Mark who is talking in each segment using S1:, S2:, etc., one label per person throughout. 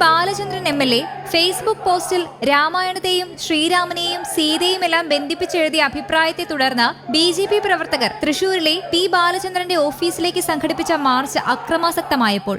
S1: Balachandran M L A Facebook പോസ്റ്റിൽ രാമായണത്തെയും ശ്രീരാമനെയും സീതയും എല്ലാം ബന്ധിപ്പിച്ചെഴുതിയ അഭിപ്രായത്തെ തുടർന്ന് ബി ജെ പി പ്രവർത്തകർ തൃശൂരിലെ പി ബാലചന്ദ്രന്റെ ഓഫീസിലേക്ക് സംഘടിപ്പിച്ച മാർച്ച് അക്രമാസക്തമായപ്പോൾ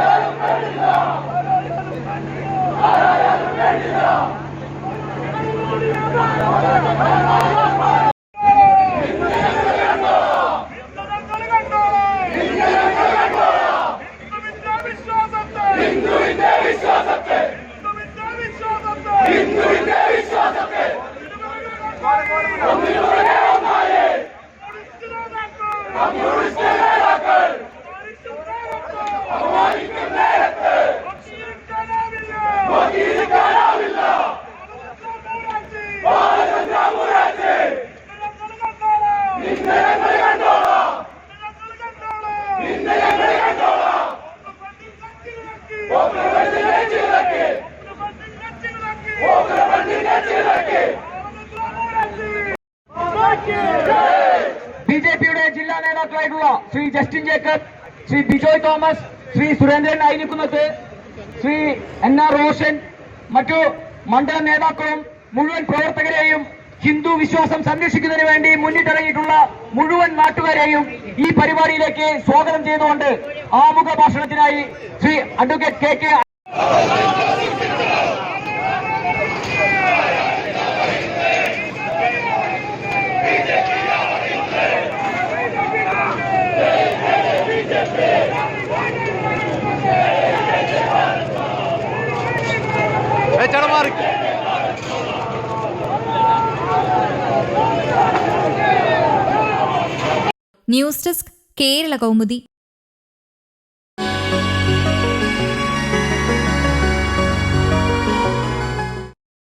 S2: ബി ജെ പിയുടെ ജില്ലാ നേതാക്കളായിട്ടുള്ള Shri Justin Jacob Shri Bijoy Thomas Shri Surendran ആയിരിക്കുന്നത് ശ്രീ എൻ ആർ റോഷൻ മറ്റു മണ്ഡല നേതാക്കളും മുഴുവൻ പ്രവർത്തകരെയും ഹിന്ദു വിശ്വാസം സംരക്ഷിക്കുന്നതിന് വേണ്ടി മുന്നിട്ടിറങ്ങിയിട്ടുള്ള മുഴുവൻ നാട്ടുകാരെയും ഈ പരിപാടിയിലേക്ക് സ്വാഗതം ചെയ്തുകൊണ്ട് ആമുഖ ഭാഷണത്തിനായി Shri advocate K K
S1: news desk Kerala Kaumudi.